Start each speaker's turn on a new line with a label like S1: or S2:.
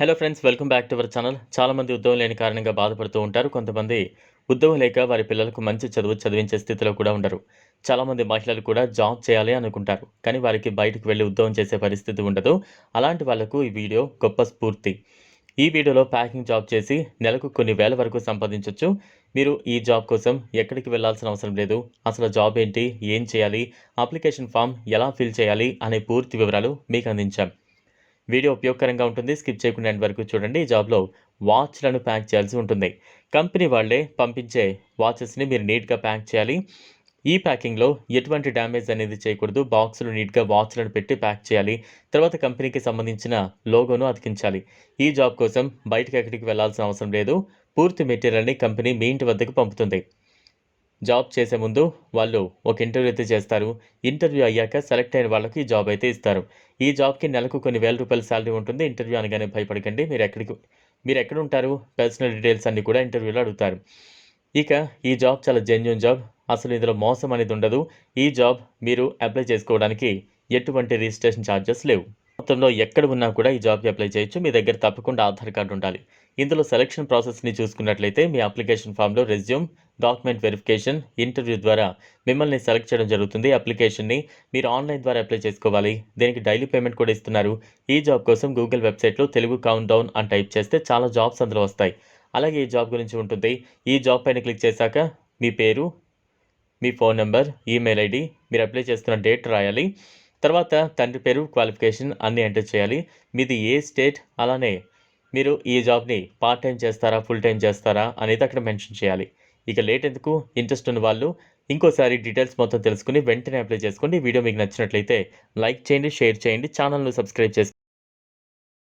S1: Hello friends welcome back to our channel చాలామంది ఉద్యోగం లేని కారణంగా బాధపడుతూ ఉంటారు. కొంతమంది ఉద్యోగం లేక వారి పిల్లలకు మంచి చదువు చదివించే స్థితిలో కూడా ఉండరు. చాలామంది మహిళలు కూడా జాబ్ చేయాలి అనుకుంటారు. కానీ వారికి బయటకు వెళ్ళి ఉద్యోగం చేసే పరిస్థితి ఉండదు. అలాంటి వాళ్ళకు ఈ వీడియో గొప్ప స్ఫూర్తి. ఈ వీడియోలో ప్యాకింగ్ జాబ్ చేసి నెలకు కొన్ని వేల వరకు సంపాదించవచ్చు మీరు ఈ జాబ్ కోసం ఎక్కడికి వెళ్ళాల్సిన అవసరం లేదు. అసలు జాబ్ ఏంటి? ఏం చేయాలి? అప్లికేషన్ ఫామ్ ఎలా ఫిల్ చేయాలి? అనే పూర్తి వివరాలు మీకు అందించాం. వీడియో ఉపయోగకరంగా ఉంటుంది. స్కిప్ చేయకుండా వరకు చూడండి. ఈ జాబ్లో వాచ్లను ప్యాక్ చేయాల్సి ఉంటుంది. కంపెనీ వాళ్ళే పంపించే వాచెస్ని మీరు నీట్గా ప్యాక్ చేయాలి. ఈ ప్యాకింగ్లో ఎటువంటి డ్యామేజ్ అనేది చేయకూడదు. బాక్సులు నీట్గా వాచ్లను పెట్టి ప్యాక్ చేయాలి. తర్వాత కంపెనీకి సంబంధించిన లోగోను అతికించాలి. ఈ జాబ్ కోసం బయటకు ఎక్కడికి వెళ్ళాల్సిన అవసరం లేదు. పూర్తి మెటీరియల్ని కంపెనీ మీ ఇంటి వద్దకు పంపుతుంది. జాబ్ చేసే ముందు వాళ్ళు ఒక ఇంటర్వ్యూ అయితే చేస్తారు. ఇంటర్వ్యూ అయ్యాక సెలెక్ట్ అయిన వాళ్ళకి జాబ్ అయితే ఇస్తారు. ఈ జాబ్కి నెలకు కొన్ని వేల రూపాయల శాలరీ ఉంటుంది. ఇంటర్వ్యూ అనగానే భయపడకండి. మీరు ఎక్కడికి మీరు ఎక్కడ ఉంటారు పర్సనల్ డీటెయిల్స్ అన్నీ కూడా ఇంటర్వ్యూలో అడుగుతారు. ఇక ఈ జాబ్ చాలా జెన్యున్ జాబ్. అసలు ఇందులో మోసం అనేది ఉండదు. ఈ జాబ్ మీరు అప్లై చేసుకోవడానికి ఎటువంటి రిజిస్ట్రేషన్ ఛార్జెస్ లేవు. మొత్తంలో ఎక్కడ ఉన్నా కూడా ఈ జాబ్కి అప్లై చేయొచ్చు. మీ దగ్గర తప్పకుండా ఆధార్ కార్డు ఉండాలి. ఇందులో సెలక్షన్ ప్రాసెస్ని చూసుకున్నట్లయితే మీ అప్లికేషన్ ఫామ్లో రెజ్యూమ్ డాక్యుమెంట్ వెరిఫికేషన్ ఇంటర్వ్యూ ద్వారా మిమ్మల్ని సెలెక్ట్ చేయడం జరుగుతుంది. అప్లికేషన్ని మీరు ఆన్లైన్ ద్వారా అప్లై చేసుకోవాలి. దీనికి డైలీ పేమెంట్ కూడా ఇస్తున్నారు. ఈ జాబ్ కోసం గూగుల్ వెబ్సైట్లో తెలుగు కౌంట్ డౌన్ అని టైప్ చేస్తే చాలా జాబ్స్ అందులో వస్తాయి. అలాగే ఈ జాబ్ గురించి ఉంటుంది. ఈ జాబ్ పైన క్లిక్ చేశాక మీ పేరు మీ ఫోన్ నెంబర్ ఈమెయిల్ ఐడి మీరు అప్లై చేస్తున్న డేట్ రాయాలి. తర్వాత తండ్రి పేరు క్వాలిఫికేషన్ అన్నీ ఎంటర్ చేయాలి. మీది ఏ స్టేట్? అలానే మీరు ఈ జాబ్ని పార్ట్ టైం చేస్తారా ఫుల్ టైం చేస్తారా అనేది అక్కడ మెన్షన్ చేయాలి. ఇక లేట్ ఎందుకు? ఇంట్రెస్ట్ ఉన్న వాళ్ళు ఇంకోసారి డీటెయిల్స్ మొత్తం తెలుసుకుని వెంటనే అప్లై చేసుకోండి. వీడియో మీకు నచ్చినట్లయితే లైక్ చేయండి షేర్ చేయండి ఛానల్ను సబ్స్క్రైబ్ చేసుకోండి.